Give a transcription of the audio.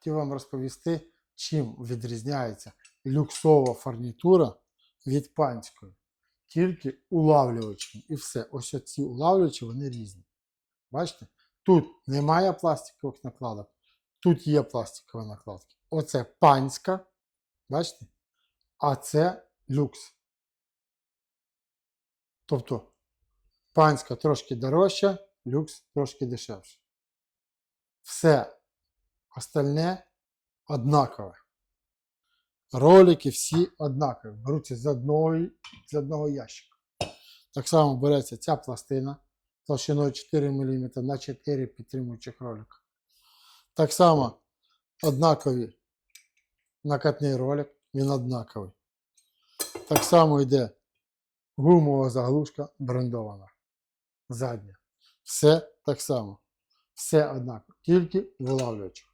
хотів вам розповісти, чим відрізняється люксова фурнітура від панської. Тільки улавлювачем. І все. Ось оці улавлювачі, вони різні. Бачите? Тут немає пластикових накладок, тут є пластикові накладки. Оце панська, бачите? А це люкс. Тобто панська трошки дорожча, люкс трошки дешевше. Все остальне однакове. Ролики всі однакові. Беруться з одного, з одного ящика. Так само береться ця пластина толщиною 4 мм на 4 підтримуючих ролика. Так само однакові накатний ролик, він однаковий. Так само йде гумова заглушка брендована. Задня. Все так само. Все однаково. Тільки вилавлювач.